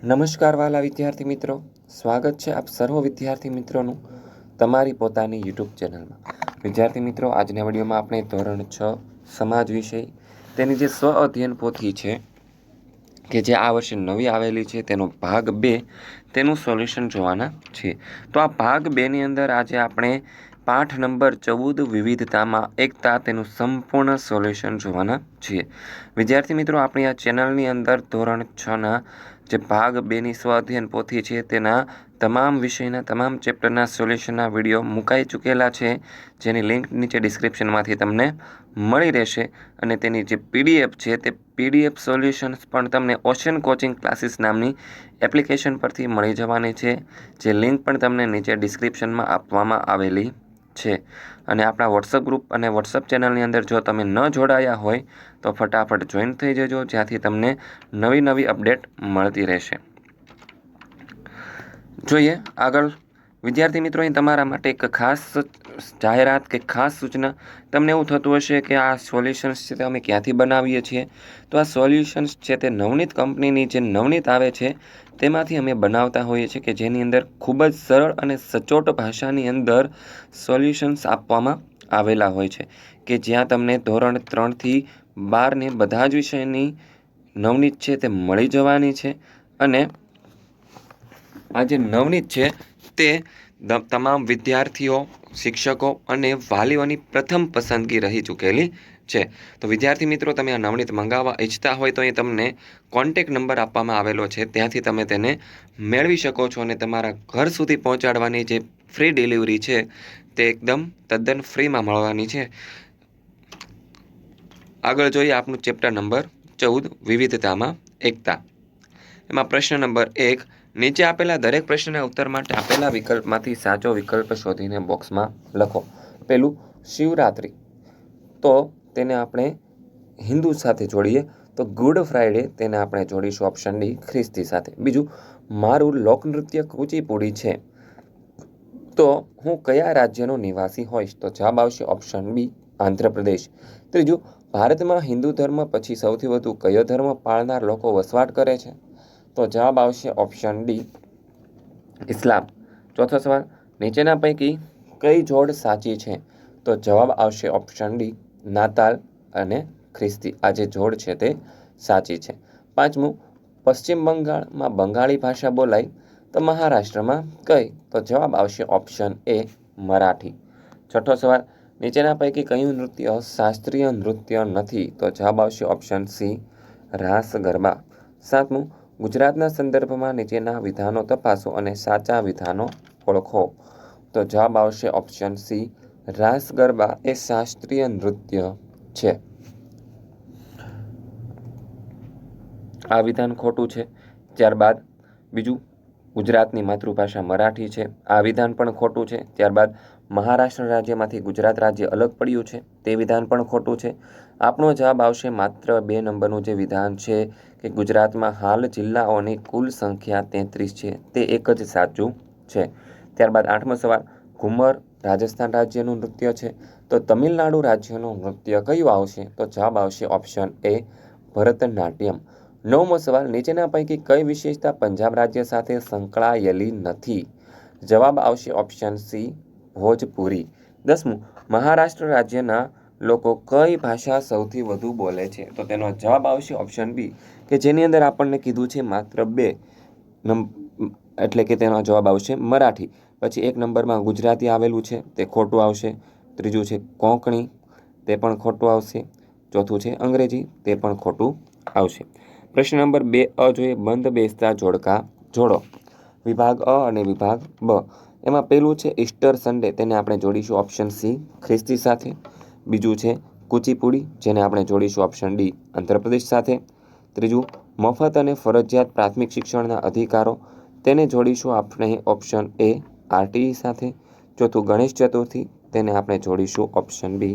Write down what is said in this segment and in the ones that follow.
નમસ્કાર વાલા વિદ્યાર્થી મિત્રો. સ્વાગત છે આપ સર્વ વિદ્યાર્થી મિત્રોનું તમારી પોતાની યુટ્યુબ ચેનલમાં. વિદ્યાર્થી મિત્રો, આજના વિડીયોમાં આપણે ધોરણ છ, સમાજ વિષય, તેની જે સ્વ અધ્યયન પોથી છે, કે જે આ વર્ષે નવી આવેલી છે, તેનો ભાગ બે, તેનું સોલ્યુશન જોવાના છે તો આ ભાગ બેની અંદર આજે આપણે પાઠ નંબર ચૌદ, વિવિધતામાં એકતા, તેનું સંપૂર્ણ સોલ્યુશન જોવાના છીએ. વિદ્યાર્થી મિત્રો, આપણી આ ચેનલની અંદર ધોરણ છના જે ભાગ બેની સ્વ પોથી છે, તેના તમામ વિષયના, તમામ ચેપ્ટરના સોલ્યુશનના વીડિયો મુકાઈ ચૂકેલા છે, જેની લિંક નીચે ડિસ્ક્રિપ્શનમાંથી તમને મળી રહેશે. અને તેની જે પીડીએફ છે, તે પીડીએફ સોલ્યુશન્સ પણ તમને ઓશન કોચિંગ ક્લાસીસ નામની એપ્લિકેશન પરથી મળી જવાની છે, જે લિંક પણ તમને નીચે ડિસ્ક્રિપ્શનમાં આપવામાં આવેલી છે. અને આપણા વોટ્સઅપ ગ્રુપ અને વોટ્સઅપ ચેનલની અંદર જો તમે ન જોડાયા હોય, તો ફટાફટ જોઈન થઈ જજો, જ્યાંથી તમને નવી નવી અપડેટ મળતી રહેશે. જોઈએ આગળ વિદ્યાર્થી મિત્રો, અહીં તમારા માટે એક ખાસ જાહેરાત કે ખાસ સૂચના. તમને એવું થતું હશે કે આ સોલ્યુશન્સ છે તે અમે ક્યાંથી બનાવીએ છીએ? તો આ સોલ્યુશન્સ છે તે નવનીત કંપનીની જે નવનીત આવે છે, તેમાંથી અમે બનાવતા હોઈએ છીએ કે જેની અંદર ખૂબ જ સરળ અને સચોટ ભાષાની અંદર સોલ્યુશન્સ આપવામાં આવેલા હોય છે. કે જ્યાં તમને ધોરણ ત્રણથી બારને બધા જ વિષયની નવનીત છે તે મળી જવાની છે. અને આ જે નવનીત છે તે તમામ વિદ્યાર્થીઓ, શિક્ષકો અને વાલીઓની પ્રથમ પસંદગી રહી ચૂકેલી છે. તો વિદ્યાર્થી મિત્રો, તમે આ નવનીત મંગાવવા ઈચ્છતા હોય તો એ તમને કોન્ટેક નંબર આપવામાં આવેલો છે. ત્યાંથી તમે તેને મેળવી શકો છો અને તમારા ઘર સુધી પહોંચાડવાની જે ફ્રી ડિલિવરી છે તે એકદમ તદ્દન ફ્રીમાં મળવાની છે. આગળ જોઈએ આપનું ચેપ્ટર નંબર ચૌદ, વિવિધતામાં એકતા. એમાં પ્રશ્ન નંબર એક નીચે આપેલા દરેક પ્રશ્નના ઉત્તર માટે આપેલા વિકલ્પમાંથી સાચો વિકલ્પ શોધીને બોક્સમાં લખો. પેલું, શિવરાત્રિ. તો તેને આપણે હિન્દુ સાથે જોડીએ, તો ગુડ ફ્રાઈડે તેને આપણે જોડીશું ઓપ્શન ડી, ખ્રિસ્તી સાથે. બીજું, મારું લોકનૃત્ય કુચીપુડી છે. તો હું કયા રાજ્યનો નિવાસી હોઈશ? તો જવાબ આવશે ઓપ્શન બી, આંધ્રપ્રદેશ. ત્રીજું, ભારતમાં હિન્દુ ધર્મ પછી સૌથી વધુ કયો ધર્મ પાળનાર લોકો વસવાટ કરે છે? તો જવાબ આવશે ઓપ્શન ડી ઇસ્લામ. ચોથો સવાલ, નીચેના પૈકી કઈ જોડ સાચી છે? તો જવાબ આવશે ઓપ્શન ડી નાતાલ અને ખ્રિસ્તી. આ જે જોડ છે તે સાચી છે. પાંચમું, પશ્ચિમ બંગાળમાં બંગાળી ભાષા બોલાય તો મહારાષ્ટ્રમાં કઈ? તો જવાબ આવશે ઓપ્શન એ મરાઠી. છઠ્ઠો સવાલ, નીચેના પૈકી કયું નૃત્ય શાસ્ત્રીય નૃત્ય નથી? તો જવાબ આવશે ઓપ્શન સી રાસ ગરબા સાતમું ગુજરાતના સંદર્ભમાં નીચેના વિધાનો તપાસો અને સાચા વિધાનો ઓળખો. તો જવાબ આવશે ઓપ્શન સી રાસ ગરબા એ શાસ્ત્રીય નૃત્ય છે. આ વિધાન ખોટું છે. ત્યારબાદ બીજું, ગુજરાતની માતૃભાષા મરાઠી છે. આ વિધાન પણ ખોટું છે. ત્યારબાદ મહારાષ્ટ્ર રાજ્યમાંથી ગુજરાત રાજ્ય અલગ પડ્યું છે. તે વિધાન પણ ખોટું છે. આપણો જવાબ આવશે માત્ર બે નંબરનું જે વિધાન છે કે ગુજરાતમાં હાલ જિલ્લાઓની કુલ સંખ્યા તેત્રીસ છે. તે એક જ સાચું છે. ત્યારબાદ આઠમો સવાલ, ઘુમર રાજસ્થાન રાજ્યનું નૃત્ય છે? તો તમિલનાડુ રાજ્યનું નૃત્ય કયું આવશે? તો જવાબ આવશે ઓપ્શન એ, ભરતનાટ્યમ. નવમો સવાલ, નીચેના પૈકી કઈ વિશેષતા પંજાબ રાજ્ય સાથે સંકળાયેલી નથી? જવાબ આવશે ઓપ્શન સી, ભોજપુરી. દસમું, મહારાષ્ટ્ર રાજ્યના લોકો કઈ ભાષા સૌથી વધુ બોલે છે? તો તેનો જવાબ આવશે ઓપ્શન બી કે જેની અંદર આપણને કીધું છે માત્ર બે એટલે કે તેનો જવાબ આવશે મરાઠી. પછી એક નંબરમાં ગુજરાતી આવેલું છે, તે ખોટું આવશે. ત્રીજું છે કોંકણી, તે પણ ખોટું આવશે. ચોથું છે અંગ્રેજી, તે પણ ખોટું આવશે. પ્રશ્ન નંબર બે અ જોઈએ બંધ બેસતા જોડકા જોડો. વિભાગ અ અને વિભાગ બ. એમાં પેલું છે ઈસ્ટર સન્ડે, તેને આપણે જોડીશું ઓપ્શન સી ખ્રિસ્તી સાથે. બીજું છે કુચીપુડી, જેને આપણે જોડીશું ઓપ્શન ડી આંધ્રપ્રદેશ સાથે. ત્રીજું, મફત અને ફરજિયાત પ્રાથમિક શિક્ષણના અધિકારો, તેને જોડીશું આપણે ઓપ્શન એ આરટીઈ સાથે. ચોથું, ગણેશ ચતુર્થી, તેને આપણે જોડીશું ઓપ્શન બી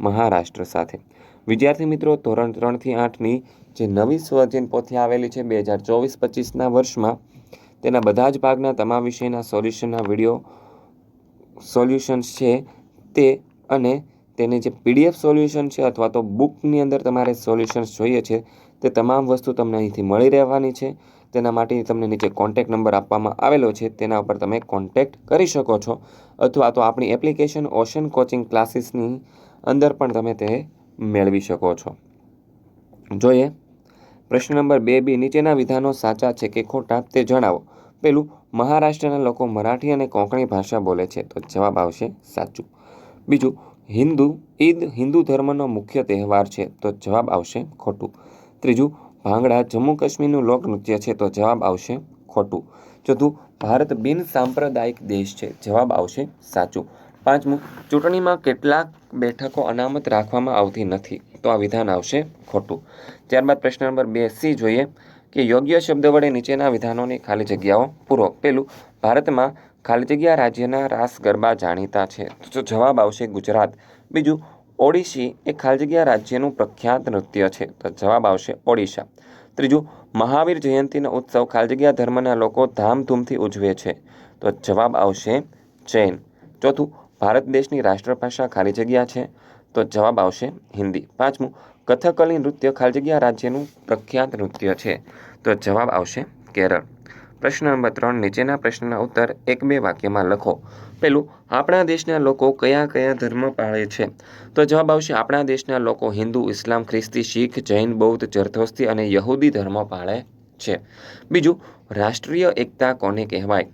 મહારાષ્ટ્ર સાથે. વિદ્યાર્થી મિત્રો, ધોરણ ત્રણથી આઠની જે નવી સ્વજન પોથી આવેલી છે બે હજાર ચોવીસ પચીસના વર્ષમાં, તેના બધા જ ભાગના તમામ વિષયના સોલ્યુશનના વીડિયો સોલ્યુશન્સ છે તે અને તેની જે પીડીએફ સોલ્યુશન છે અથવા તો બુકની અંદર તમારે સોલ્યુશન્સ જોઈએ છે, તે તમામ વસ્તુ તમને અહીંથી મળી રહેવાની છે. તેના માટે તમને નીચે કોન્ટેક્ટ નંબર આપવામાં આવેલો છે. તેના ઉપર તમે કોન્ટેક્ટ કરી શકો છો. અથવા તો આપણી એપ્લિકેશન ઓશન કોચિંગ ક્લાસીસની અંદર પણ તમે તે મેળવી શકો છો. જોઈએ. પ્રશ્ન નંબર બે બી, નીચેના વિધાનો સાચા છે કે ખોટા તે જણાવો. પેલું, મહારાષ્ટ્રના લોકો મરાઠી અને કોંકણી ભાષા બોલે છે. તો જવાબ આવશે સાચું. બીજું હિન્દુ ઈદ હિન્દુ ધર્મનો મુખ્ય તહેવાર છે, તો જવાબ આવશે ખોટું. ત્રીજું, ભાંગડા જમ્મુ કાશ્મીરનું લોકનૃત્ય છે, તો જવાબ આવશે ખોટું. ચોથું, ભારત બિન સાંપ્રદાયિક દેશ છે, જવાબ આવશે સાચું. પાંચમું, ચૂંટણીમાં કેટલાક બેઠકો અનામત રાખવામાં આવતી નથી, તો આ વિધાન આવશે ખોટું. ત્યારબાદ પ્રશ્ન નંબર બે સી જોઈએ કે યોગ્ય શબ્દ વડે નીચેના વિધાનોની ખાલી જગ્યાઓ પૂરો. પેલું, ભારતમાં ખાલી જગ્યા રાજ્યના રાસ ગરબા જાણીતા છે. તો જવાબ આવશે ગુજરાત. બીજું, ઓડિશી એ ખાલી જગ્યા રાજ્યનું પ્રખ્યાત નૃત્ય છે. તો જવાબ આવશે ઓડિશા. ત્રીજું, મહાવીર જયંતિનો ઉત્સવ ખાલી જગ્યા ધર્મના લોકો ધામધૂમથી ઉજવે છે. તો જવાબ આવશે જૈન. ચોથું, ભારત દેશની રાષ્ટ્રભાષા ખાલી જગ્યા છે. તો જવાબ આવશે હિન્દી. પાંચમું, કથકલી નૃત્ય ખાલી જગ્યા રાજ્યનું પ્રખ્યાત નૃત્ય છે. તો જવાબ આવશે કેરળ. પ્રશ્ન નંબર ત્રણ, નીચેના પ્રશ્નના ઉત્તર એક બે વાક્યમાં લખો. પેલું આપણા દેશના લોકો કયા કયા ધર્મ પાળે છે? તો જવાબ આવશે, આપણા દેશના લોકો હિન્દુ, ઇસ્લામ, ખ્રિસ્તી, શીખ, જૈન, બૌદ્ધ જરથોસ્તી અને યહૂદી ધર્મ પાળે છે. બીજું, રાષ્ટ્રીય એકતા કોને કહેવાય?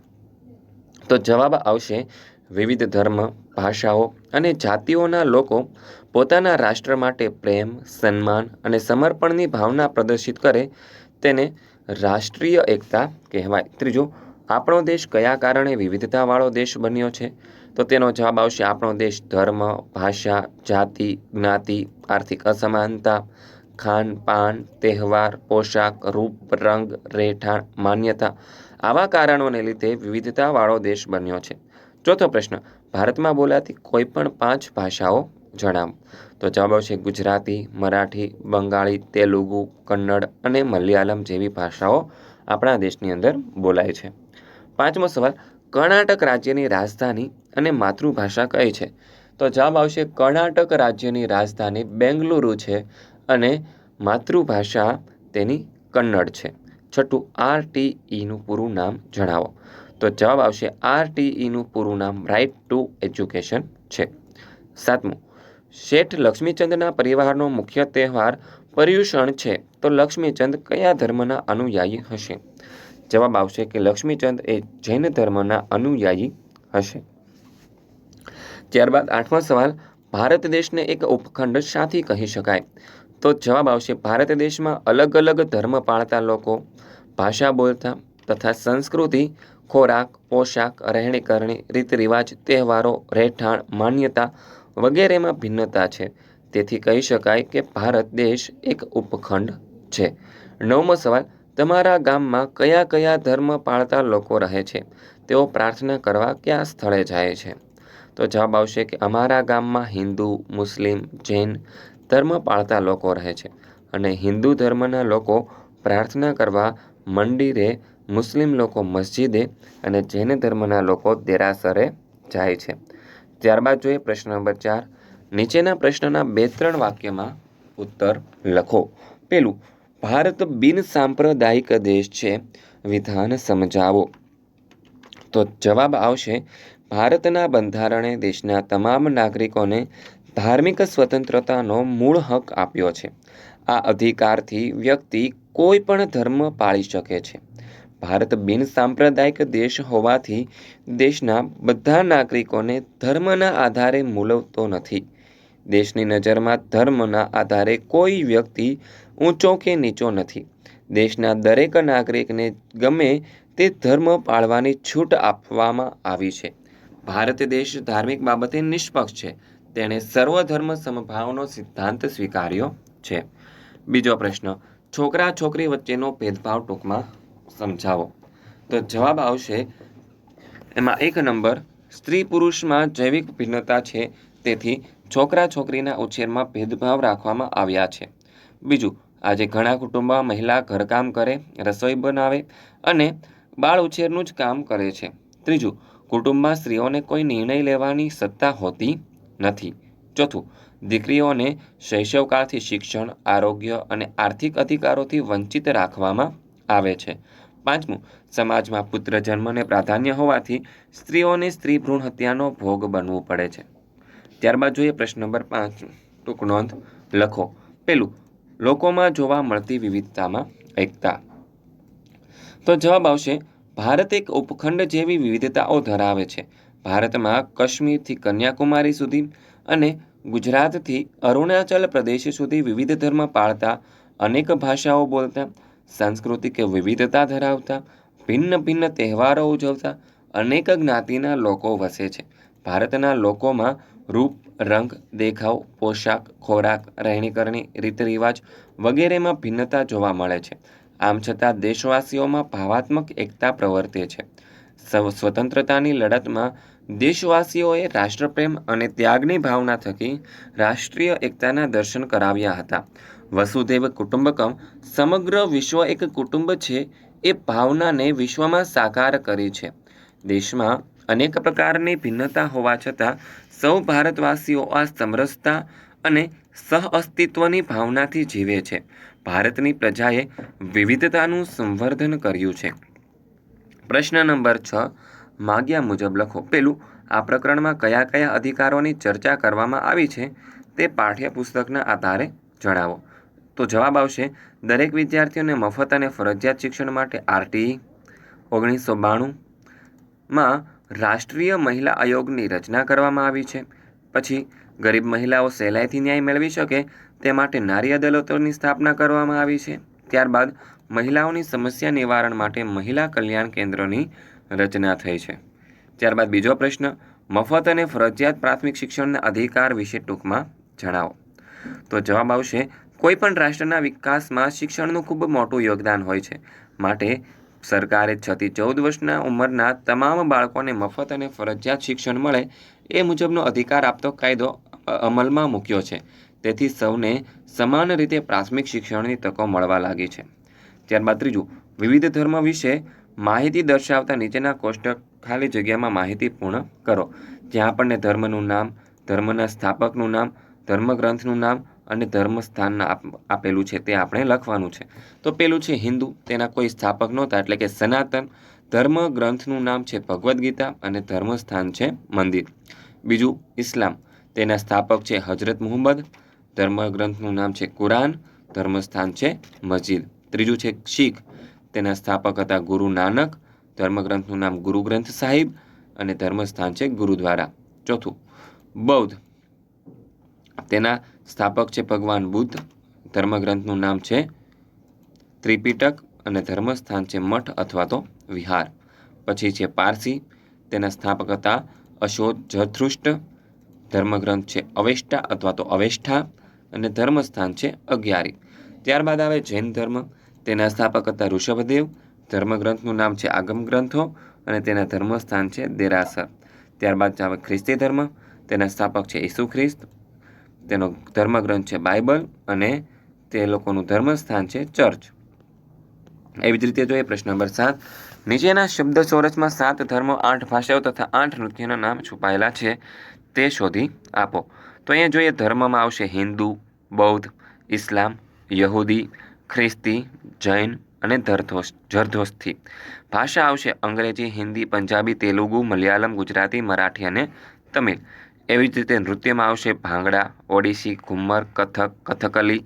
તો જવાબ આવશે, વિવિધ ધર્મ, ભાષાઓ અને જાતિઓના લોકો પોતાના રાષ્ટ્ર માટે પ્રેમ, સન્માન અને સમર્પણની ભાવના પ્રદર્શિત કરે તેને રાષ્ટ્રીય એકતા કહેવાય. ત્રીજું, આપણો દેશ કયા કારણે વિવિધતાવાળો દેશ બન્યો છે? તો તેનો જવાબ આવશે આપણો દેશ ધર્મ, ભાષા, જાતિ, જ્ઞાતિ, આર્થિક અસમાનતા, ખાન પાન, તહેવાર, પોશાક, રૂપ, રંગ, રહેઠાણ, માન્યતા આવા કારણોને લીધે વિવિધતાવાળો દેશ બન્યો છે. ચોથો પ્રશ્ન, ભારતમાં બોલાતી કોઈ પણ પાંચ ભાષાઓ જણાવો. તો જવાબ આવશે ગુજરાતી, મરાઠી, બંગાળી, તેલુગુ, કન્નડ અને મલયાલમ જેવી ભાષાઓ આપણા દેશની અંદર બોલાય છે. પાંચમો સવાલ, કર્ણાટક રાજ્યની રાજધાની અને માતૃભાષા કઈ છે? તો જવાબ આવશે, કર્ણાટક રાજ્યની રાજધાની બેંગલુરુ છે અને માતૃભાષા તેની કન્નડ છે. છઠ્ઠું આર ટી ઈનું પૂરું નામ જણાવો. તો જવાબ આવશે આરટીઈનું પૂરું નામ રાઇટ ટુ એજ્યુકેશન છે. સાતમું શેઠ લક્ષ્મીચંદના પરિવારનો મુખ્ય તહેવાર પર્યુષણ છે. તો લક્ષ્મીચંદ કયા ધર્મના અનુયાયી હશે? જવાબ આવશે કે લક્ષ્મીચંદ એ જૈન ધર્મના અનુયાયી હશે. ત્યારબાદ આઠમા સવાલ, ભારત દેશને એક ઉપખંડ શાથી કહી શકાય? તો જવાબ આવશે, ભારત દેશમાં અલગ અલગ ધર્મ પાળતા લોકો, ભાષા બોલતા તથા સંસ્કૃતિ, ખોરાક, પોશાક, રહેણી કરણી રીત રિવાજ તહેવારો, રહેઠાણ, માન્યતા વગેરેમાં ભિન્નતા છે. તેથી કહી શકાય કે ભારત દેશ એક ઉપખંડ છે. નવમો સવાલ, તમારા ગામમાં કયા કયા ધર્મ પાળતા લોકો રહે છે? તેઓ પ્રાર્થના કરવા કયા સ્થળે જાય છે? તો જવાબ આવશે કે અમારા ગામમાં હિન્દુ, મુસ્લિમ, જૈન ધર્મ પાળતા લોકો રહે છે. અને હિન્દુ ધર્મના લોકો પ્રાર્થના કરવા મંદિરે, મુસ્લિમ લોકો મસ્જિદે અને જૈન ધર્મના લોકો દેરાસરે જાય છે. ત્યારબાદ જોઈએ પ્રશ્ન નંબર ચાર. નીચેના પ્રશ્નના બે ત્રણ વાક્યમાં ઉત્તર લખો. પેલું, ભારત બિન સાંપ્રદાયિક દેશ છે, વિધાન સમજાવો. તો જવાબ આવશે, ભારતના બંધારણે દેશના તમામ નાગરિકોને ધાર્મિક સ્વતંત્રતાનો મૂળ હક આપ્યો છે. આ અધિકારથી વ્યક્તિ કોઈ પણ ધર્મ પાળી શકે છે. ભારત બિન સાંપ્રદાયિક દેશ હોવાથી દેશના બધા નાગરિકોને ધર્મના આધારે મૂલવતો નથી. દેશની નજરમાં ધર્મના આધારે કોઈ વ્યક્તિ ઊંચો કે નીચો નથી. દેશના દરેક નાગરિકને ગમે તે ધર્મ પાળવાની છૂટ આપવામાં આવી છે. ભારત દેશ ધાર્મિક બાબતે નિષ્પક્ષ છે. તેણે સર્વધર્મ સમભાવનો સિદ્ધાંત સ્વીકાર્યો છે. બીજો પ્રશ્ન છોકરા છોકરી વચ્ચેનો ભેદભાવ ટૂંકમાં સમજાવો. તો જવાબ આવશે, એમાં એક નંબર, સ્ત્રી પુરુષમાં જૈવિક ભિન્નતા છે, તેથી છોકરા છોકરીના ઉછેરમાં ભેદભાવ રાખવામાં આવ્યા છે. બીજું, આજે ઘણા કુટુંબમાં મહિલા ઘરકામ કરે, રસોઈ બનાવે અને બાળ ઉછેરનું જ કામ કરે છે. ત્રીજું, કુટુંબમાં સ્ત્રીઓને કોઈ નિર્ણય લેવાની સત્તા હોતી નથી. ચોથું, દીકરીઓને શૈશવકાળથી શિક્ષણ, આરોગ્ય અને આર્થિક અધિકારોથી વંચિત રાખવામાં આવે છે. પાંચમું, સમાજમાં પુત્ર જન્મને પ્રાધાન્ય હોવાથી સ્ત્રીઓને સ્ત્રી ભ્રૂણ હત્યાનો ભોગ બનવું પડે છે. ત્યારબાદ જોઈએ પ્રશ્ન નંબર પાંચ, ટૂંક નોંધ લખો. પેલું, લોકોમાં જોવા મળતી વિવિધતામાં એકતા. તો જવાબ આવશે, ભારત એક ઉપખંડ જેવી વિવિધતાઓ ધરાવે છે. ભારતમાં કાશ્મીરથી કન્યાકુમારી સુધી અને ગુજરાતથી અરુણાચલ પ્રદેશ સુધી વિવિધ ધર્મ પાળતા અનેક ભાષાઓ બોલતા સાંસ્કૃતિક વિવિધતા ધરાવતા, ભિન્ન ભિન્ન તહેવારો ઉજવતા અનેક જ્ઞાતિના લોકો વસે છે. ભારતના લોકોમાં રૂપ, રંગ, દેખાવ, પોશાક, ખોરાક, રહેણીકરણી, રીત રિવાજ વગેરેમાં ભિન્નતા જોવા મળે છે. આમ છતાં દેશવાસીઓમાં ભાવાત્મક એકતા પ્રવર્તે છે. સ્વ- સ્વતંત્રતાની લડતમાં દેશવાસીઓએ રાષ્ટ્રપ્રેમ અને ત્યાગની ભાવના થકી રાષ્ટ્રીય એકતાના દર્શન કરાવ્યા હતા. વસુદેવ કુટુંબકમ સમગ્ર વિશ્વ એક કુટુંબ છે એ ભાવનાને વિશ્વમાં સાકાર કરી છે. દેશમાં અનેક પ્રકારની ભિન્નતા હોવા છતાં સૌ ભારતવાસીઓ આ સમરસતા અને સહ અસ્તિત્વની ભાવનાથી જીવે છે. ભારતની પ્રજાએ વિવિધતાનું સંવર્ધન કર્યું છે. પ્રશ્ન નંબર છ. માગ્યા મુજબ લખો. પેલું, આ પ્રકરણમાં કયા કયા અધિકારોની ચર્ચા કરવામાં આવી છે તે પાઠ્યપુસ્તકના આધારે જણાવો. તો જવાબ આવશે, દરેક વિદ્યાર્થીઓને મફત અને ફરજિયાત શિક્ષણ માટે આરટીઈ ઓગણીસો બાણુંમાં રાષ્ટ્રીય મહિલા આયોગની રચના કરવામાં આવી છે. પછી, ગરીબ મહિલાઓ સહેલાઈથી ન્યાય મેળવી શકે તે માટે નારી અદાલતોની સ્થાપના કરવામાં આવી છે. ત્યારબાદ, મહિલાઓની સમસ્યા નિવારણ માટે મહિલા કલ્યાણ કેન્દ્રોની રચના થઈ છે. ત્યારબાદ બીજો પ્રશ્ન, મફત અને ફરજિયાત પ્રાથમિક શિક્ષણના અધિકાર વિશે ટૂંકમાં જણાવો. તો જવાબ આવશે કોઈ પણ રાષ્ટ્રના વિકાસમાં શિક્ષણનું ખૂબ મોટું યોગદાન હોય છે. માટે સરકારે છથી ચૌદ વર્ષના ઉંમરના તમામ બાળકોને મફત અને ફરજિયાત શિક્ષણ મળે એ મુજબનો અધિકાર આપતો કાયદો અમલમાં મૂક્યો છે. તેથી સૌને સમાન રીતે પ્રાથમિક શિક્ષણની તકો મળવા લાગી છે. ત્યારબાદ ત્રીજું, વિવિધ ધર્મ વિશે માહિતી દર્શાવતા નીચેના કોષ્ટક ખાલી જગ્યામાં માહિતી પૂર્ણ કરો, જ્યાં આપણને ધર્મનું નામ, ધર્મના સ્થાપકનું નામ, ધર્મગ્રંથનું નામ અને ધર્મસ્થાન આપ- આપેલું છે તે આપણે લખવાનું છે. તો પેલું છે હિન્દુ, તેના કોઈ સ્થાપક નહોતા, એટલે કે સનાતન. ધર્મગ્રંથનું નામ છે ભગવદ્ ગીતા અને ધર્મસ્થાન છે મંદિર. બીજું, ઇસ્લામ. તેના સ્થાપક છે હજરત મુહમ્મદ. ધર્મગ્રંથનું નામ છે કુરાન. ધર્મસ્થાન છે મસ્જિદ. ત્રીજું છે શીખ. તેના સ્થાપક હતા ગુરુ નાનક, ધર્મગ્રંથનું નામ ગુરુ ગ્રંથ સાહિબ અને ધર્મસ્થાન છે ગુરુદ્વારા. ચોથું, બૌદ્ધ. તેના સ્થાપક છે ભગવાન બુદ્ધ, ધર્મગ્રંથનું નામ છે ત્રિપિટક અને ધર્મસ્થાન છે મઠ અથવા તો વિહાર. પછી છે પારસી, તેના સ્થાપક હતા અશોક જથૃષ્ટ ધર્મગ્રંથ છે અવેષ્ટા અથવા તો અવેષ્ઠા અને ધર્મસ્થાન છે અગિયારી. ત્યારબાદ આવે જૈન ધર્મ તેના સ્થાપક હતા ઋષભદેવ, ધર્મગ્રંથનું નામ છે આગમ ગ્રંથો અને તેના ધર્મસ્થાન છે દેરાસર. ત્યારબાદ આવે ખ્રિસ્તી ધર્મ, તેના સ્થાપક છે ઈસુ ખ્રિસ્ત, તેનો ધર્મગ્રંથ છે બાઇબલ અને તે લોકોનું ધર્મસ્થાન છે ચર્ચ. એવી જ રીતે જોઈએ પ્રશ્ન નંબર સાત, નીચેના શબ્દ ચોરસમાં સાત ધર્મો, આઠ ભાષાઓ તથા આઠ નૃત્યના નામ છુપાયેલા છે, તે શોધી આપો. તો અહીંયા જોઈએ ધર્મમાં આવશે હિન્દુ, બૌદ્ધ, ઇસ્લામ, યહૂદી ખ્રિસ્તી, જૈન અને ધરધોસ જરધોસથી ભાષા આવશે અંગ્રેજી, હિન્દી, પંજાબી, તેલુગુ, મલયાલમ, ગુજરાતી, મરાઠી અને તમિલ. એવી જ રીતે નૃત્યમાં આવશે ભાંગડા ઓડિસી ઘુમ્મર, કથક, કથકલી,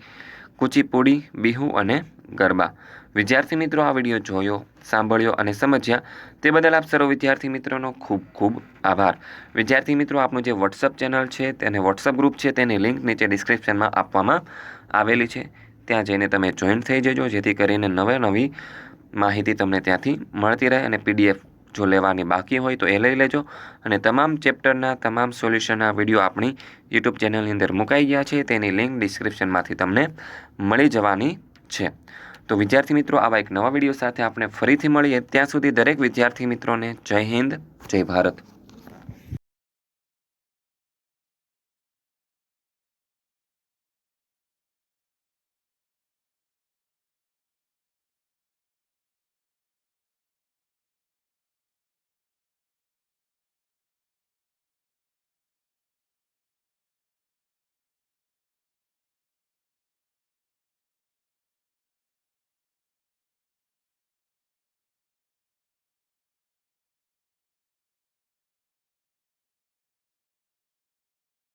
કુચીપુડી, બિહુ અને ગરબા. વિદ્યાર્થી મિત્રો, આ વીડિયો જોયો, સાંભળ્યો અને સમજ્યા તે બદલ આપ સર્વ વિદ્યાર્થી મિત્રોનો ખૂબ ખૂબ આભાર. વિદ્યાર્થી મિત્રો, આપનું જે વોટ્સઅપ ચેનલ છે, તેને વોટ્સઅપ ગ્રુપ છે, તેની લિંક નીચે ડિસ્ક્રિપ્શનમાં આપવામાં આવેલી છે. ત્યાં જઈને તમે જોઈન થઈ જજો, જેથી કરીને નવે નવી માહિતી તમને ત્યાંથી મળતી રહે અને પીડીએફ જો લેવાની બાકી હોય તો એ લઈ લેજો. અને તમામ ચેપ્ટરના, તમામ સોલ્યુશનના વીડિયો આપણી યુટ્યુબ ચેનલની અંદર મુકાઈ ગયા છે. તેની લિંક ડિસ્ક્રિપ્શનમાંથી તમને મળી જવાની છે. તો વિદ્યાર્થી મિત્રો, આવા એક નવા વીડિયો સાથે આપણે ફરીથી મળીએ. ત્યાં સુધી દરેક વિદ્યાર્થી મિત્રોને જય હિન્દ, જય ભારત.